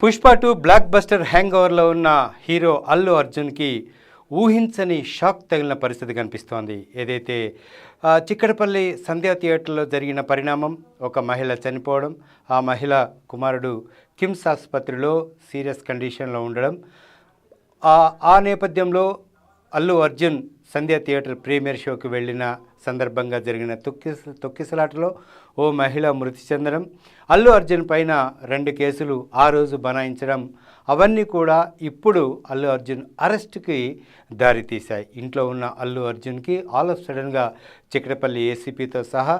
Pushpa two blockbuster hang ఓవర్లో ఉన్న hero Allu అర్జున్కి ఊహించని షాక్ తగిలిన పరిస్థితి కనిపిస్తోంది. ఏదైతే చిక్కడపల్లి సంధ్యా థియేటర్లో జరిగిన పరిణామం ఒక మహిళ చనిపోవడం ఆ మహిళ కుమారుడు కిమ్స్ ఆసుపత్రిలో సీరియస్ కండిషన్లో ఉండడం ఆ నేపథ్యంలో అల్లు అర్జున్ సంధ్యా థియేటర్ ప్రీమియర్ షోకి వెళ్ళిన సందర్భంగా జరిగిన తొక్కిస తొక్కిసలాటలో ఓ మహిళ మృతి చెందడం అల్లు అర్జున్ పైన రెండు కేసులు ఆ రోజు బనాయించడం అవన్నీ కూడా ఇప్పుడు అల్లు అర్జున్ అరెస్ట్కి దారితీశాయి. ఇంట్లో ఉన్న అల్లు అర్జున్కి ఆల్ ఆఫ్ సడన్గా చిక్కడపల్లి ఏసీపీతో సహా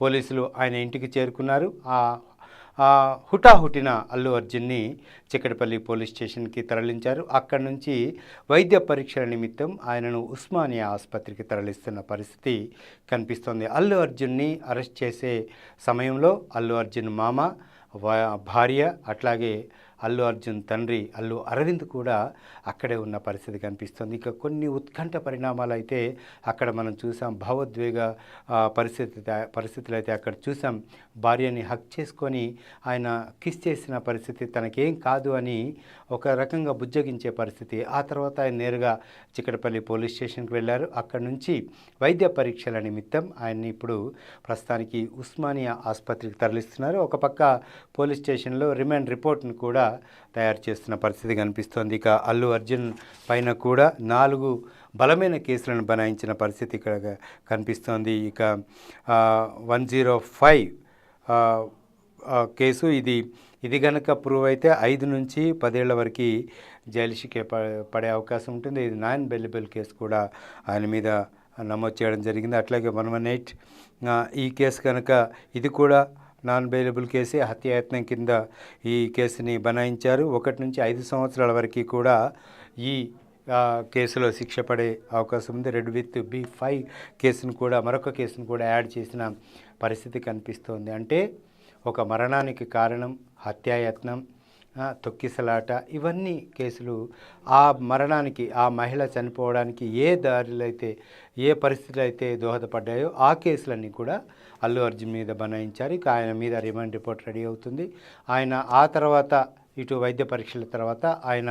పోలీసులు ఆయన ఇంటికి చేరుకున్నారు. ఆ, హుటాహుటిన అల్లు అర్జున్ని చిక్కడపల్లి పోలీస్ స్టేషన్కి తరలించారు. అక్కడి నుంచి వైద్య పరీక్షల నిమిత్తం ఆయనను ఉస్మానియా ఆసుపత్రికి తరలిస్తున్న పరిస్థితి కనిపిస్తోంది. అల్లు అర్జున్ని అరెస్ట్ చేసే సమయంలో అల్లు అర్జున్ మామ వా- భార్య అట్లాగే అల్లు అర్జున్ తండ్రి అల్లు అరవింద్ కూడా అక్కడే ఉన్న పరిస్థితి కనిపిస్తుంది. ఇక కొన్ని ఉత్కంఠ పరిణామాలు అయితే అక్కడ మనం చూసాం. భావోద్వేగ పరిస్థితి పరిస్థితులు అయితే అక్కడ చూసాం. భార్యని హక్ చేసుకొని ఆయన కిస్ చేసిన పరిస్థితి తనకేం కాదు అని ఒక రకంగా బుజ్జగించే పరిస్థితి. ఆ తర్వాత ఆయన నేరుగా చిక్కడపల్లి పోలీస్ స్టేషన్కి వెళ్ళారు. అక్కడ నుంచి వైద్య పరీక్షల నిమిత్తం ఆయన్ని ఇప్పుడు ప్రస్తుతానికి ఉస్మానియా ఆసుపత్రికి తరలిస్తున్నారు. ఒక పక్క పోలీస్ స్టేషన్లో రిమాండ్ రిపోర్ట్ను కూడా తయారు చేస్తున్న పరిస్థితి కనిపిస్తోంది. ఇక అల్లు అర్జున్ పైన కూడా నాలుగు బలమైన కేసులను బనాయించిన పరిస్థితి ఇక్కడ కనిపిస్తోంది. ఇక వన్ జీరో ఫైవ్ కేసు ఇది ఇది గనక ప్రూవ్ అయితే ఐదు నుంచి పదేళ్ళ వరకు జైలు శిక్ష పడే అవకాశం ఉంటుంది. ఇది నాన్ బెల్లిబుల్ కేసు కూడా ఆయన మీద నమోదు చేయడం జరిగింది. అట్లాగే వన్ వన్ ఎయిట్ ఈ కేసు కనుక ఇది కూడా నాన్ బెయిలబుల్ కేసే హత్యాయత్నం కింద ఈ కేసుని బనాయించారు. ఒకటి నుంచి ఐదు సంవత్సరాల వరకు కూడా ఈ కేసులో శిక్ష పడే అవకాశం ఉంది. రెడ్ విత్ బి ఫైవ్ కేసును కూడా మరొక కేసును కూడా యాడ్ చేసిన పరిస్థితి కనిపిస్తోంది. అంటే ఒక మరణానికి కారణం హత్యాయత్నం. తొక్కిసలాట ఇవన్నీ కేసులు ఆ మరణానికి ఆ మహిళ చనిపోవడానికి ఏ దారిలో అయితే ఏ పరిస్థితులు అయితే దోహదపడ్డాయో ఆ కేసులన్నీ కూడా అల్లు అర్జున్ మీద బనాయించారు. ఇక ఆయన మీద రిమాండ్ రిపోర్ట్ రెడీ అవుతుంది. ఆయన ఆ తర్వాత ఇటు వైద్య పరీక్షల తర్వాత ఆయన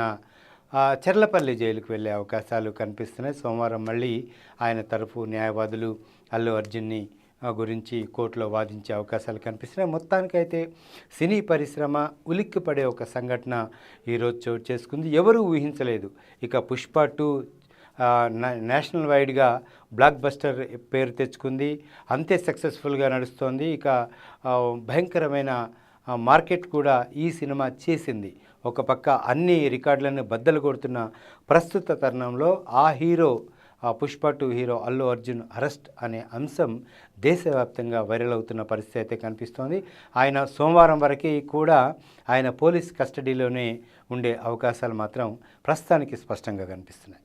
చెర్లపల్లి జైలుకు వెళ్ళే అవకాశాలు కనిపిస్తున్నాయి. సోమవారం మళ్ళీ ఆయన తరఫు న్యాయవాదులు అల్లు అర్జున్ని గురించి కోర్టులో వాదించే అవకాశాలు కనిపిస్తున్నాయి. మొత్తానికైతే సినీ పరిశ్రమ ఉలిక్కిపడే ఒక సంఘటన ఈరోజు చోటు చేసుకుంది. ఎవరూ ఊహించలేదు. ఇక పుష్ప టూ నేషనల్ వైడ్గా బ్లాక్ బస్టర్ పేరు తెచ్చుకుంది. అంతే సక్సెస్ఫుల్గా నడుస్తోంది. ఇక భయంకరమైన మార్కెట్ కూడా ఈ సినిమా చేసింది. ఒక పక్క అన్ని రికార్డులను బద్దలు కొడుతున్న ప్రస్తుత తరుణంలో ఆ hero Pushpa two hero Allu Arjun arrest అనే అంశం దేశవ్యాప్తంగా వైరల్ అవుతున్న పరిస్థితి అయితే కనిపిస్తోంది. ఆయన సోమవారం వరకు కూడా ఆయన పోలీస్ కస్టడీలోనే ఉండే అవకాశాలు మాత్రం ప్రస్తుతానికి స్పష్టంగా కనిపిస్తున్నాయి.